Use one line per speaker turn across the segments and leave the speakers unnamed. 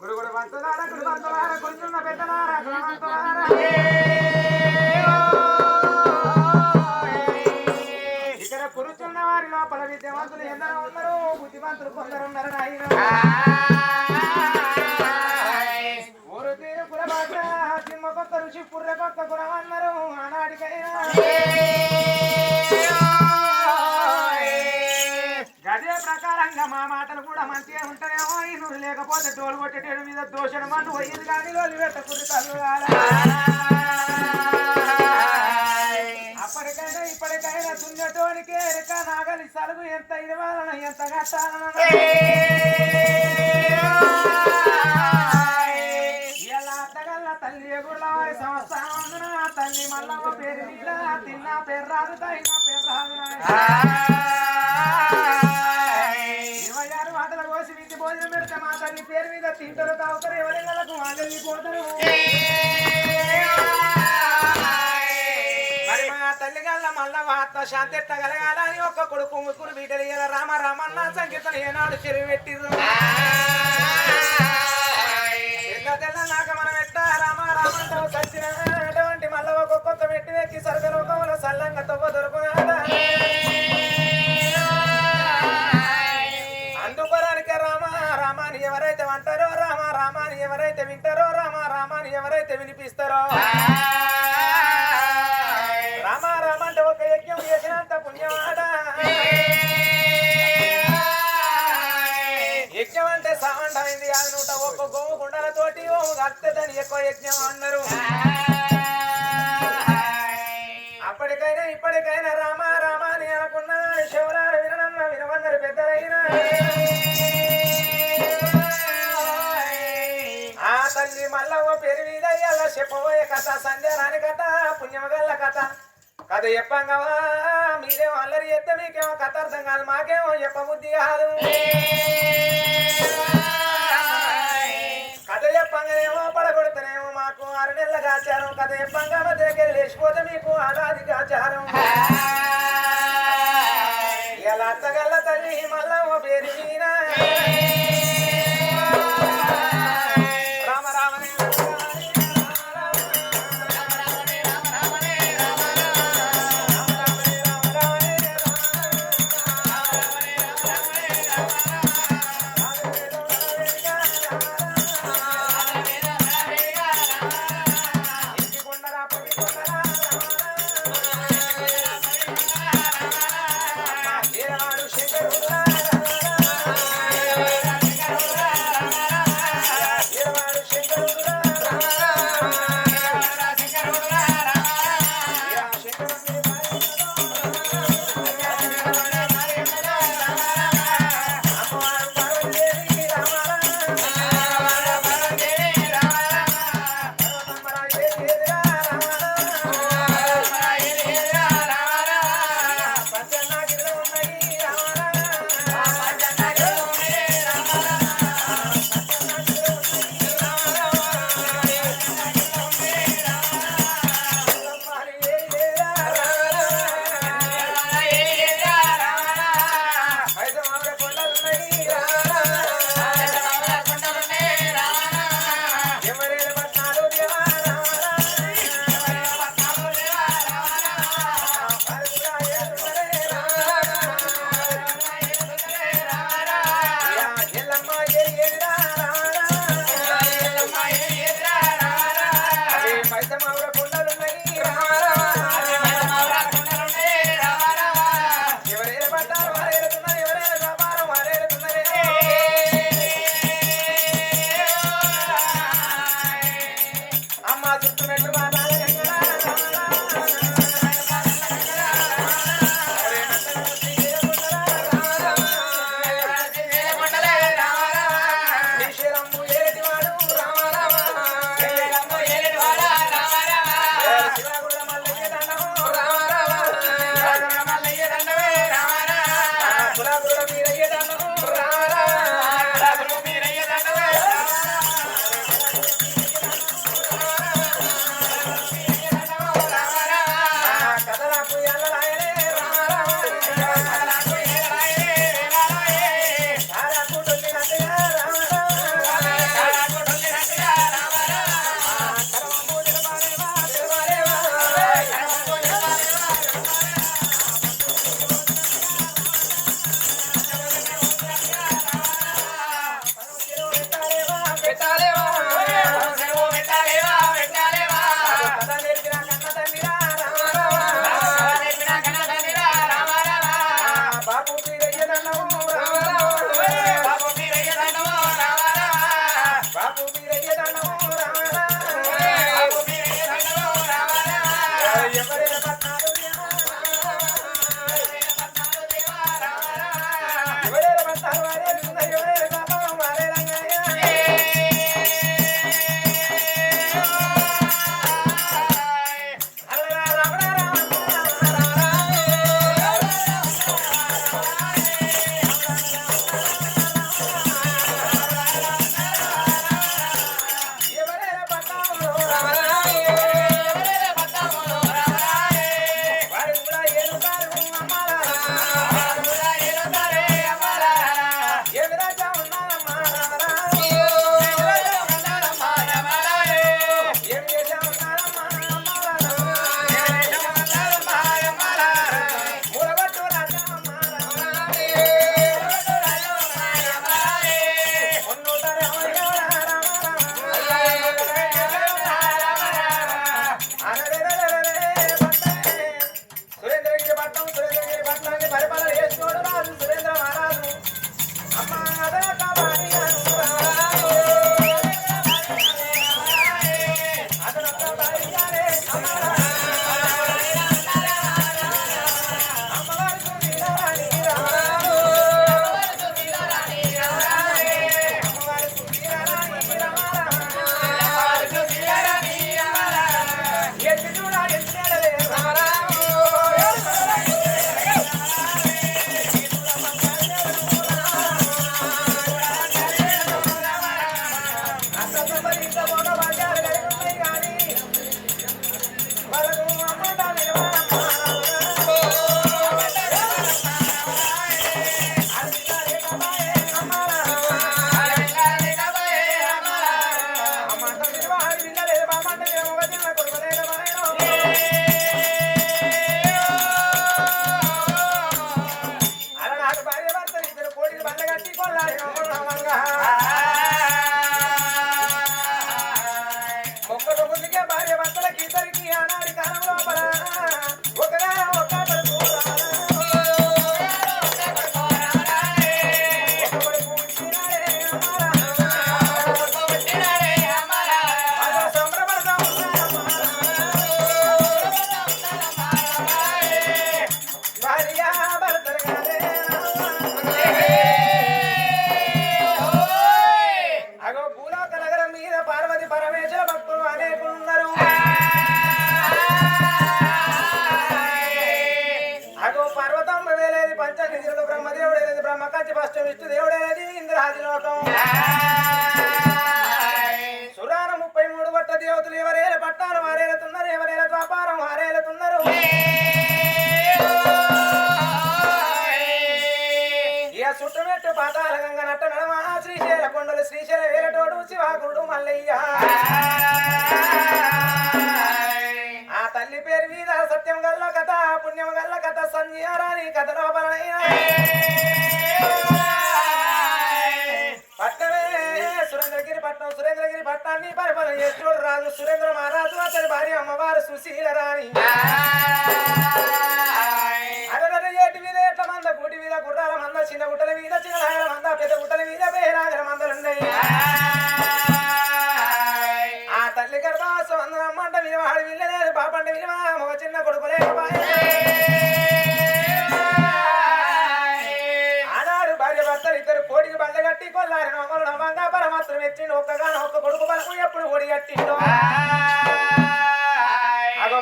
గురుగుడు పంచదార గుడి పంచదార గుర్తున్న పెద్దదార గుణవంతులారా. ఇక్కడ మాటలు కూడా మంచిగా ఉంటాయేమో ఈ నూరు లేకపోతే డోలు కొట్టేటేడు మీద దోషణ మందు పోయింది కానీ లోలు పెట్టకూడదు అప్పటికైనా ఇప్పటికైనా దున్నటోనికి ఎరక నాగలి సలుగు ఎంత ఇవ్వాలన ఎంత కట్టాలన ఇలా అత్తగల్ల తల్లి ఎగుళ్ళ సంస్థానం తల్లి మల్లమ్మ పేరు తిన్న పేరు రాదు తైన తింటారు తాగుతారు ఎవరిళ్ళకు వాళ్ళకి పోతారు. మరి మా తల్లి గల్ల మల్ల ఆత్మ శాంతి ఎత్తగలగాలని ఒక్క కొడుకు ముగ్గురు బిడ్డలు ఇలా రామ రామన్న సంగీతం ఏనాడు చెరువు పెట్టిరు తెల్ల నాక మనం ఎట్ట రామ రామంటావు సచ్చినటువంటి మల్ల ఒక్కొక్క పెట్టి వెక్కి సరగలోకంలో ఒక్క గోము గుండలతోటి ఓము ఎక్కువ యజ్ఞం అన్నారు. అప్పటికైనా ఇప్పటికైనా రామ రామ అని అనుకున్న శివరాడు వినడమ్మ వినవందరు పెద్దలైనా. ఆ తల్లి మల్లవ పెరివిదయ్యాల చెప్పబోయే కథ సంధ్యారాని కథ పుణ్యమగల్ల కథ. కథ చెప్పంగవా? మీరేమో అల్లరి చేస్తే మీకేమో కథ అర్థం కాదు మాకేమో చెప్పబుద్ధి కాదు. కథ చెప్పంగానేమో పడగొడుతున్నామో మాకు. ఆరు నెలల కాచారం కథ చెప్పంగా మధ్యకి లేచిపోతే మీకు ఆదాది కాచారం ఇలా అత్తగల్ల తల్లి మల్లవ్వ పేరు ఆ తల్లి పేరు మీద సత్యం గల్ల కథ పుణ్యం గల్ల కథ సంజీవరాని కథ లోపలనైనా. అందరూ అమ్మంట విలువ ఆడు విల్లలేదు చిన్న కొడుకులే ఆనాడు భార్య భర్తలు ఇద్దరు కోడికి బల్లగట్టి కొల్లారి నొమ్మలు నమ్మంగా పరమాత్రం ఎచ్చిండు ఒక్కగాను ఒక్క కొడుకు బలకు ఎప్పుడు ఓడిగట్టిండు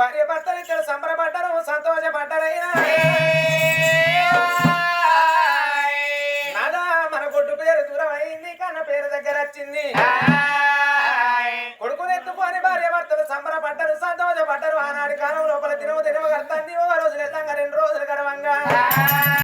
భార్య భర్తలు ఇద్దరు సంబరపడ్డరు సంతోషపడ్డరయ్యా